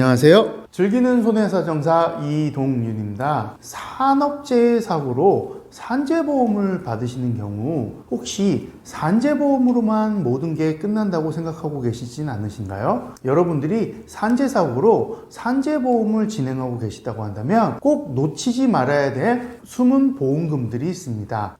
안녕하세요. 즐기는 손해사정사 이동윤입니다. 산업재해 사고로 산재보험을 받으시는 경우 혹시 산재보험으로만 모든 게 끝난다고 생각하고 계시진 않으신가요? 여러분들이 산재사고로 산재보험을 진행하고 계시다고 한다면 꼭 놓치지 말아야 될 숨은 보험금들이 있습니다.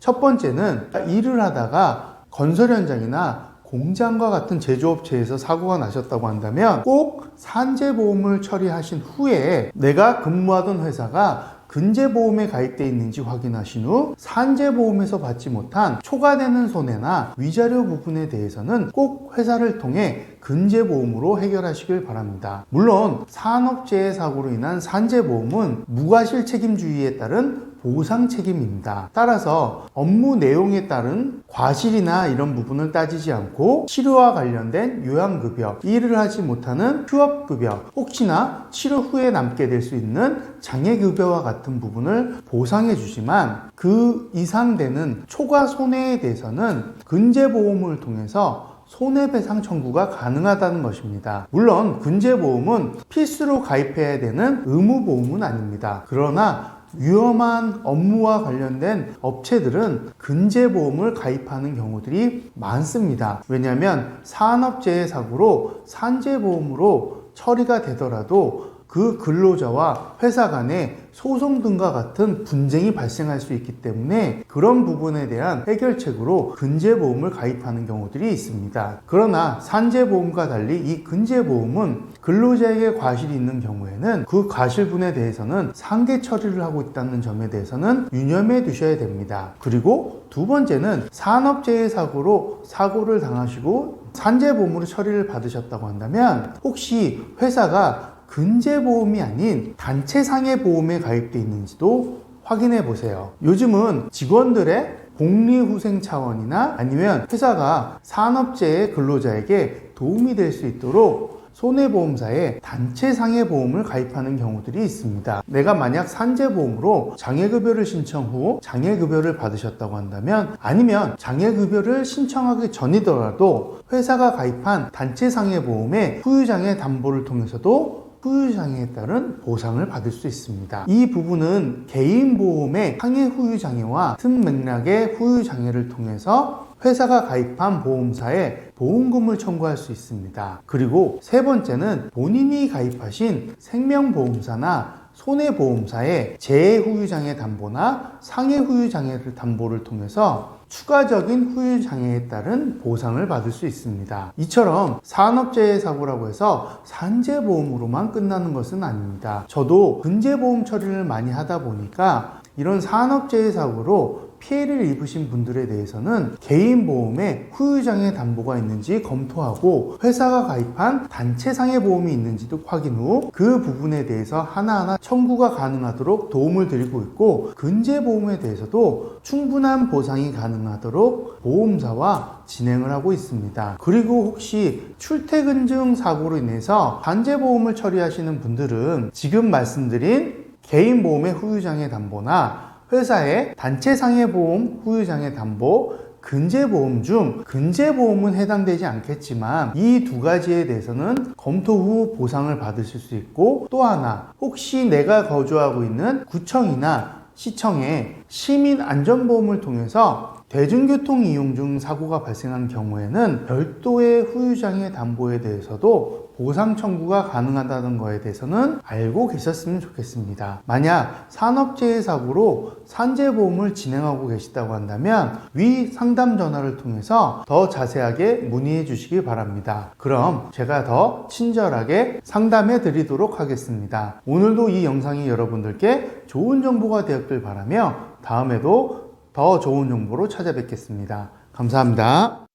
첫 번째는 일을 하다가 건설 현장이나 공장과 같은 제조업체에서 사고가 나셨다고 한다면 꼭 산재보험을 처리하신 후에 내가 근무하던 회사가 근재보험에 가입되어 있는지 확인하신 후 산재보험에서 받지 못한 초과되는 손해나 위자료 부분에 대해서는 꼭 회사를 통해 근재보험으로 해결하시길 바랍니다. 물론 산업재해 사고로 인한 산재보험은 무과실 책임주의에 따른 보상 책임입니다. 따라서 업무 내용에 따른 과실이나 이런 부분을 따지지 않고 치료와 관련된 요양급여, 일을 하지 못하는 휴업급여, 혹시나 치료 후에 남게 될 수 있는 장애급여와 같은 부분을 보상해 주지만 그 이상 되는 초과 손해에 대해서는 근제보험을 통해서 손해배상 청구가 가능하다는 것입니다. 물론 근제보험은 필수로 가입해야 되는 의무보험은 아닙니다. 그러나 위험한 업무와 관련된 업체들은 근제보험을 가입하는 경우들이 많습니다. 왜냐하면 산업재해 사고로 산재보험으로 처리가 되더라도 그 근로자와 회사 간에 소송 등과 같은 분쟁이 발생할 수 있기 때문에 그런 부분에 대한 해결책으로 근제보험을 가입하는 경우들이 있습니다. 그러나 산재보험과 달리 이 근제보험은 근로자에게 과실이 있는 경우에는 그 과실분에 대해서는 상계 처리를 하고 있다는 점에 대해서는 유념해 두셔야 됩니다. 그리고 두 번째는 산업재해 사고로 사고를 당하시고 산재보험으로 처리를 받으셨다고 한다면 혹시 회사가 근제보험이 아닌 단체상해 보험에 가입돼 있는지도 확인해 보세요. 요즘은 직원들의 복리후생 차원이나 아니면 회사가 산업재해 근로자에게 도움이 될 수 있도록 손해보험사에 단체 상해보험을 가입하는 경우들이 있습니다. 내가 만약 산재보험으로 장애급여를 신청 후 장애급여를 받으셨다고 한다면 아니면 장애급여를 신청하기 전이더라도 회사가 가입한 단체 상해보험의 후유장애 담보를 통해서도 후유장애에 따른 보상을 받을 수 있습니다. 이 부분은 개인보험의 상해 후유장애와 같은 맥락의 후유장애를 통해서 회사가 가입한 보험사에 보험금을 청구할 수 있습니다. 그리고 세 번째는 본인이 가입하신 생명보험사나 손해보험사의 재후유장애 담보나 상해후유장애를 담보를 통해서 추가적인 후유장애에 따른 보상을 받을 수 있습니다. 이처럼 산업재해 사고라고 해서 산재보험으로만 끝나는 것은 아닙니다. 저도 근재보험 처리를 많이 하다 보니까 이런 산업재해 사고로 피해를 입으신 분들에 대해서는 개인 보험에 후유장애 담보가 있는지 검토하고 회사가 가입한 단체 상해 보험이 있는지도 확인 후 그 부분에 대해서 하나하나 청구가 가능하도록 도움을 드리고 있고 근제 보험에 대해서도 충분한 보상이 가능하도록 보험사와 진행을 하고 있습니다. 그리고 혹시 출퇴근 중 사고로 인해서 반제보험을 처리하시는 분들은 지금 말씀드린 개인 보험의 후유장애 담보나 회사의 단체 상해보험 후유장애 담보 근제보험 중 근제보험은 해당되지 않겠지만 이 두 가지에 대해서는 검토 후 보상을 받으실 수 있고 또 하나 혹시 내가 거주하고 있는 구청이나 시청에 시민 안전보험을 통해서 대중교통 이용 중 사고가 발생한 경우에는 별도의 후유장애 담보에 대해서도 보상 청구가 가능하다는 것에 대해서는 알고 계셨으면 좋겠습니다. 만약 산업재해 사고로 산재보험을 진행하고 계시다고 한다면 위 상담 전화를 통해서 더 자세하게 문의해 주시기 바랍니다. 그럼 제가 더 친절하게 상담해 드리도록 하겠습니다. 오늘도 이 영상이 여러분들께 좋은 정보가 되었길 바라며 다음에도 더 좋은 정보로 찾아뵙겠습니다. 감사합니다.